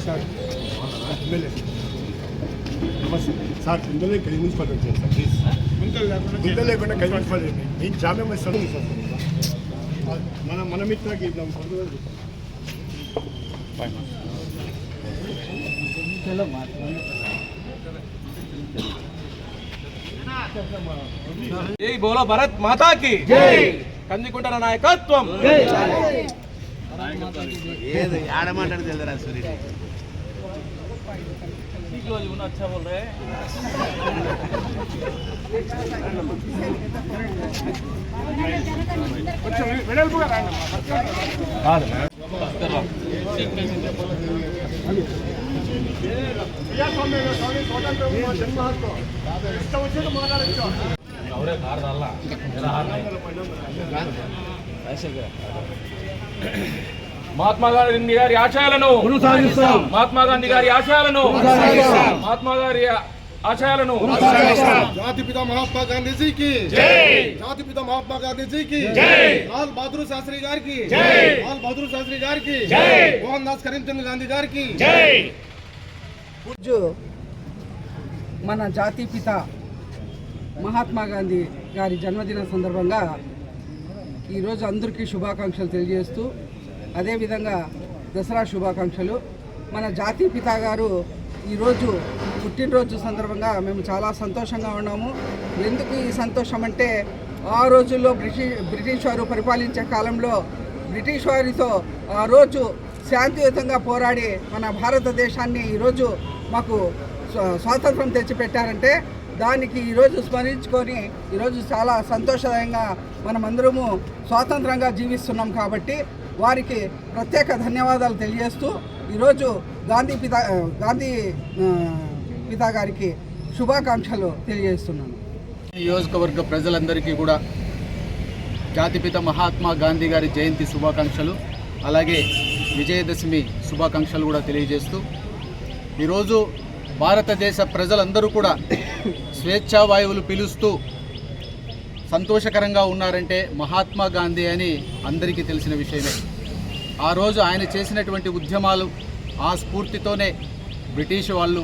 Sir MLA నమస్తే sir ఇందులో కై మున్సిపల్ వచ్చాను సార్ ప్లీజ్ ఇందులో లేకుండా కై మున్సిపల్ నేను జామ్యా మస్తాను సార్ మన మన మిత్రకి ఇద్దాం జై బోలో భరత్ మాతాకి జై కందికుంట నాయకత్వం. ఏది? ఆడమాటాడు తెలుదరా సూర్యుడు స్వామి స్వాతంత్రం మా జన్మ హక్కు ఇష్టం వచ్చేది మాట్లాడచ్చు. మహాత్మా గాంధీ గారి ఆశయాలను మహాత్మా గాంధీ గారి ఆశయాలను మహాత్మా గారి ఆశయాలను జాతిపిత మహాత్మా గాంధీజీకి జాతిపిత మహాత్మా గాంధీజీకి లాల్ బహదూర్ శాస్త్రి గారికి లాల్ బహదూర్ శాస్త్రి గారికి మోహన్ దాస్ కరీంచంద్ గాంధీ గారికి మన జాతీపిత మహాత్మా గాంధీ గారి జన్మదిన సందర్భంగా ఈరోజు అందరికీ శుభాకాంక్షలు తెలియజేస్తూ అదేవిధంగా దసరా శుభాకాంక్షలు. మన జాతీపిత గారు ఈరోజు పుట్టినరోజు సందర్భంగా మేము చాలా సంతోషంగా ఉన్నాము. ఎందుకు ఈ సంతోషం అంటే ఆ రోజుల్లో బ్రిటిష్ బ్రిటిష్ వారు పరిపాలించే కాలంలో బ్రిటిష్ వారితో ఆ రోజు శాంతియుతంగా పోరాడి మన భారతదేశాన్ని ఈరోజు మాకు స్వాతంత్రం తెచ్చిపెట్టారంటే దానికి ఈరోజు స్మరించుకొని ఈరోజు చాలా సంతోషంగా మనమందరము స్వాతంత్రంగా జీవిస్తున్నాం కాబట్టి వారికి ప్రత్యేక ధన్యవాదాలు తెలియజేస్తూ ఈరోజు గాంధీ పిత గాంధీ పితా గారికి శుభాకాంక్షలు తెలియజేస్తున్నాను. నియోజకవర్గ ప్రజలందరికీ కూడా జాతిపిత మహాత్మా గాంధీ గారి జయంతి శుభాకాంక్షలు అలాగే విజయదశమి శుభాకాంక్షలు కూడా తెలియజేస్తూ ఈరోజు భారతదేశ ప్రజలందరూ కూడా స్వేచ్ఛా వాయువులు సంతోషకరంగా ఉన్నారంటే మహాత్మా గాంధీ అని అందరికీ తెలిసిన విషయమే. ఆ రోజు ఆయన చేసినటువంటి ఉద్యమాలు ఆ స్ఫూర్తితోనే బ్రిటిష్ వాళ్ళు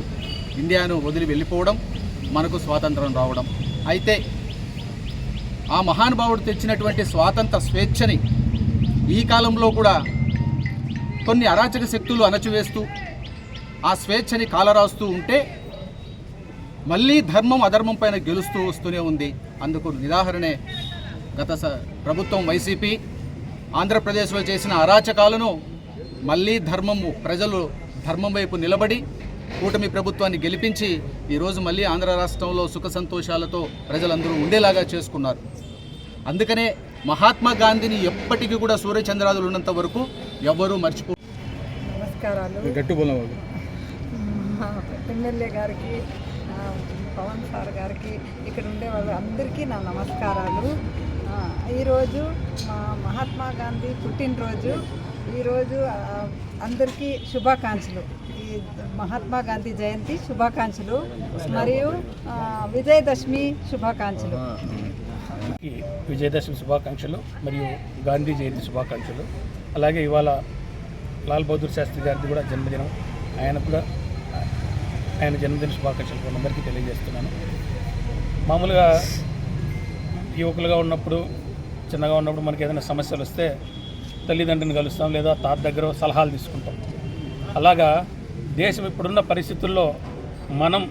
ఇండియాను వదిలి వెళ్ళిపోవడం మనకు స్వాతంత్రం రావడం. అయితే ఆ మహానుభావుడు తెచ్చినటువంటి స్వాతంత్ర స్వేచ్ఛని ఈ కాలంలో కూడా కొన్ని అరాచక శక్తులు అణచివేస్తూ ఆ స్వేచ్ఛని కాలరాస్తూ ఉంటే మళ్ళీ ధర్మం అధర్మం పైన గెలుస్తూ వస్తూనే ఉంది. అందుకు నిదాహరణే గత స ప్రభుత్వం వైసీపీ. ఆంధ్రప్రదేశ్లో చేసిన అరాచకాలను మళ్ళీ ధర్మము ప్రజలు ధర్మం వైపు నిలబడి కూటమి ప్రభుత్వాన్ని గెలిపించి ఈరోజు మళ్ళీ ఆంధ్ర రాష్ట్రంలో సుఖ సంతోషాలతో ప్రజలందరూ ఉండేలాగా చేసుకున్నారు. అందుకనే మహాత్మా గాంధీని ఎప్పటికీ కూడా సూర్యచంద్రాదులు ఉన్నంత వరకు ఎవ్వరూ మర్చిపో నమస్కారాలు. మా ఎమ్మెల్యే గారికి పవన్ సార్ గారికి ఇక్కడ ఉండే వాళ్ళు అందరికీ నా నమస్కారాలు. ఈరోజు మా మహాత్మా గాంధీ పుట్టినరోజు. ఈరోజు అందరికీ శుభాకాంక్షలు. ఈ మహాత్మా గాంధీ జయంతి శుభాకాంక్షలు. మరియు విజయదశమి శుభాకాంక్షలు. విజయదశమి శుభాకాంక్షలు మరియు గాంధీ జయంతి శుభాకాంక్షలు. అలాగే ఇవాళ లాల్ బహదూర్ శాస్త్రి గారిది కూడా జన్మదినం. ఆయన కూడా ఆయన జన్మదిన శుభాకాంక్షలు కూడా అందరికీ తెలియజేస్తున్నాను. మామూలుగా యువకులుగా ఉన్నప్పుడు చిన్నగా ఉన్నప్పుడు మనకి ఏదైనా సమస్యలు వస్తే తల్లిదండ్రులను కలుస్తాం లేదా తాత దగ్గర సలహాలు తీసుకుంటాం. అలాగా దేశం ఇప్పుడున్న పరిస్థితుల్లో మనం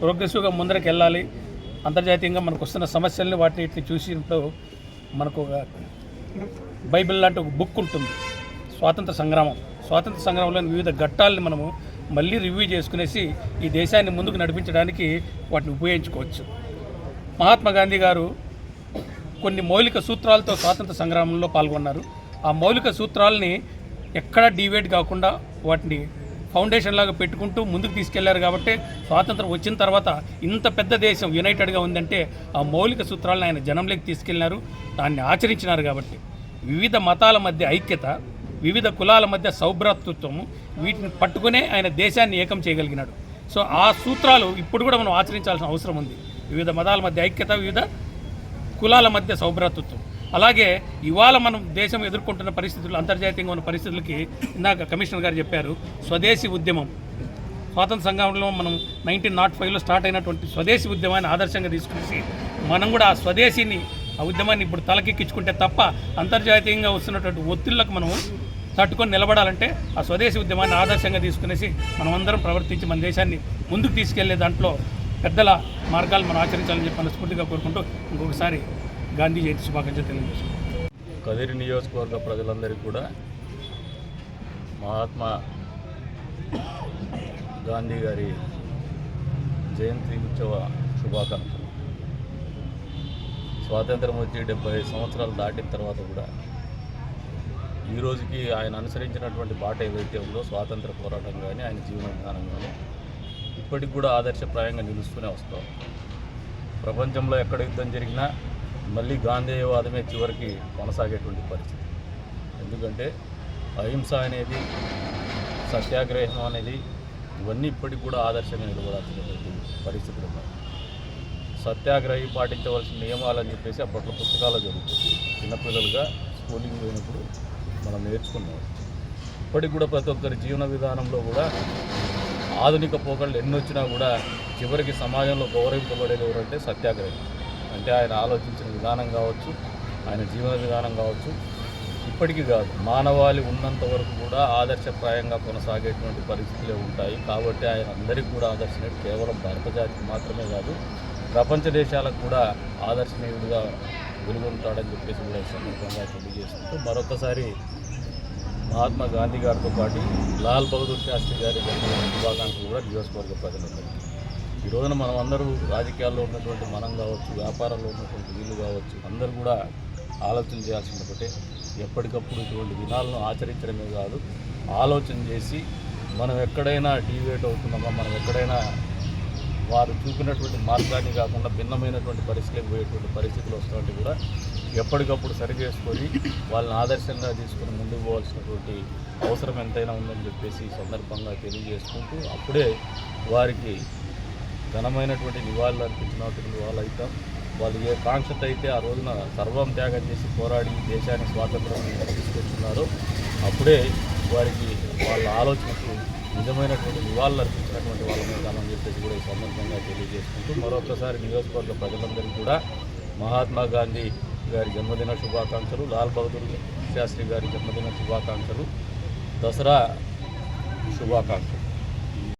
ప్రోగ్రెసివ్గా ముందరికి వెళ్ళాలి అంతర్జాతీయంగా మనకు వస్తున్న సమస్యల్ని వాటిని వీటిని చూసినప్పుడు మనకు ఒక బైబిల్ లాంటి ఒక బుక్ ఉంటుంది. స్వాతంత్ర సంగ్రామం. స్వాతంత్ర సంగ్రామంలోని వివిధ ఘట్టాలని మనము మళ్ళీ రివ్యూ చేసుకునేసి ఈ దేశాన్ని ముందుకు నడిపించడానికి వాటిని ఉపయోగించుకోవచ్చు. మహాత్మా గాంధీ గారు కొన్ని మౌలిక సూత్రాలతో స్వాతంత్ర సంగ్రామంలో పాల్గొన్నారు. ఆ మౌలిక సూత్రాలని ఎక్కడా డివేట్ కాకుండా వాటిని ఫౌండేషన్ లాగా పెట్టుకుంటూ ముందుకు తీసుకెళ్ళారు కాబట్టి స్వాతంత్రం వచ్చిన తర్వాత ఇంత పెద్ద దేశం యునైటెడ్గా ఉందంటే ఆ మౌలిక సూత్రాలను ఆయన జనంలోకి తీసుకెళ్ళినారు. దాన్ని ఆచరించినారు కాబట్టి వివిధ మతాల మధ్య ఐక్యత వివిధ కులాల మధ్య సౌభ్రాతృత్వము వీటిని పట్టుకునే ఆయన దేశాన్ని ఏకం చేయగలిగినాడు. సో ఆ సూత్రాలు ఇప్పుడు కూడా మనం ఆచరించాల్సిన అవసరం ఉంది. వివిధ మతాల మధ్య ఐక్యత వివిధ కులాల మధ్య సౌభ్రాతృత్వం. అలాగే ఇవాళ మనం దేశం ఎదుర్కొంటున్న పరిస్థితులు అంతర్జాతీయంగా ఉన్న పరిస్థితులకి ఇందాక కమిషనర్ గారు చెప్పారు స్వదేశీ ఉద్యమం. స్వాతంత్ర సంఘంలో మనం నైన్టీన్ నాట్ ఫైవ్లో స్టార్ట్ అయినటువంటి స్వదేశీ ఉద్యమాన్ని ఆదర్శంగా తీసుకుని మనం కూడా ఆ స్వదేశీని ఆ ఉద్యమాన్ని ఇప్పుడు తలకెక్కించుకుంటే తప్ప అంతర్జాతీయంగా వస్తున్నటువంటి ఒత్తిళ్ళకు మనం తట్టుకొని నిలబడాలంటే ఆ స్వదేశీ ఉద్యమాన్ని ఆదర్శంగా తీసుకునేసి మనం అందరం ప్రవర్తించి మన దేశాన్ని ముందుకు తీసుకెళ్ళే దాంట్లో పెద్దల మార్గాలు మనం ఆచరించాలని చెప్పి మనస్ఫూర్తిగా కోరుకుంటూ ఇంకొకసారి గాంధీ జయంతి శుభాకాంక్షలు తెలియజేస్తున్నాం కదిరి నియోజకవర్గ ప్రజలందరికీ కూడా మహాత్మా గాంధీ గారి జయంతి ఉత్సవ శుభాకాంక్షలు. స్వాతంత్రం వచ్చి డెబ్బై సంవత్సరాలు దాటిన తర్వాత కూడా ఈ రోజుకి ఆయన అనుసరించినటువంటి బాట ఏదైతే ఉందో స్వాతంత్ర పోరాటం కానీ ఆయన జీవన విధానం కానీ ఇప్పటికి కూడా ఆదర్శప్రాయంగా నిలుస్తూనే వస్తాం. ప్రపంచంలో ఎక్కడ యుద్ధం జరిగినా మళ్ళీ గాంధేయవాదమే చివరికి కొనసాగేటువంటి పరిస్థితి. ఎందుకంటే అహింస అనేది సత్యాగ్రహం అనేది ఇవన్నీ ఇప్పటికి కూడా ఆదర్శంగా నిలబడాల్సినటువంటి పరిస్థితులు ఉన్నాయి. సత్యాగ్రహి పాటించవలసిన నియమాలని చెప్పేసి అప్పట్లో పుస్తకాలు జరుగుతుంది. చిన్నపిల్లలుగా స్కూలింగ్ పోయినప్పుడు మనం నేర్చుకున్నాం. ఇప్పటికి కూడా ప్రతి ఒక్కరి జీవన విధానంలో కూడా ఆధునిక పోకళ్ళు ఎన్నొచ్చినా కూడా చివరికి సమాజంలో గౌరవింపబడేది ఎవరంటే సత్యాగ్రహి. అంటే ఆయన ఆలోచించిన విధానం కావచ్చు ఆయన జీవన విధానం కావచ్చు ఇప్పటికీ కాదు. మానవాళి ఉన్నంత వరకు కూడా ఆదర్శప్రాయంగా కొనసాగేటువంటి పరిస్థితులే ఉంటాయి. కాబట్టి ఆయన అందరికీ కూడా ఆదర్శనీయుడు కేవలం భారత జాతికి మాత్రమే కాదు ప్రపంచ దేశాలకు కూడా ఆదర్శనీయుడిగా వెలుగొంటాడని చెప్పేసి కూడా ఈ సందర్భంగా తెలియజేసుకుంటూ మరొకసారి మహాత్మా గాంధీ గారితో పాటు లాల్ బహదూర్ శాస్త్రి గారి జన్మదిన శుభాకాంక్షలు కూడా నియోజకవర్గ ప్రజలందరికీ. ఈ రోజున మనం అందరూ రాజకీయాల్లో ఉన్నటువంటి మనం కావచ్చు వ్యాపారంలో ఉన్నటువంటి వీళ్ళు కావచ్చు అందరూ కూడా ఆలోచన చేయాల్సింది ఒకటే. ఎప్పటికప్పుడు ఇటువంటి దినాలను ఆచరించడమే కాదు ఆలోచన చేసి మనం ఎక్కడైనా డీవేట్ అవుతున్నామా మనం ఎక్కడైనా వారు చూపినటువంటి మార్గాన్ని కాకుండా భిన్నమైనటువంటి పరిస్థితులకు పోయేటువంటి పరిస్థితులు వస్తుంటే కూడా ఎప్పటికప్పుడు సరి చేసుకొని వాళ్ళని ఆదర్శంగా తీసుకొని ముందుకు పోవాల్సినటువంటి అవసరం ఎంతైనా ఉందని చెప్పేసి సందర్భంగా తెలియజేసుకుంటూ అప్పుడే వారికి ఘనమైనటువంటి నివాళులు అర్పించినటువంటి వాళ్ళు అవుతాం. వాళ్ళు ఏ కాంక్షత అయితే ఆ రోజున సర్వం త్యాగం చేసి పోరాడి ఈ దేశాన్ని స్వాతంత్రం తీసుకొచ్చున్నారో అప్పుడే వారికి వాళ్ళ ఆలోచనకు నిజమైనటువంటి నివాళులు అర్పించినటువంటి వాళ్ళ ఉంటామని చెప్పేసి కూడా ఈ సందర్భంగా తెలియజేసుకుంటూ మరొకసారి నియోజకవర్గ ప్రజలందరికీ కూడా మహాత్మా గాంధీ గారి జన్మదిన శుభాకాంక్షలు లాల్ బహదూర్ శాస్త్రి గారి జన్మదిన శుభాకాంక్షలు దసరా శుభాకాంక్షలు.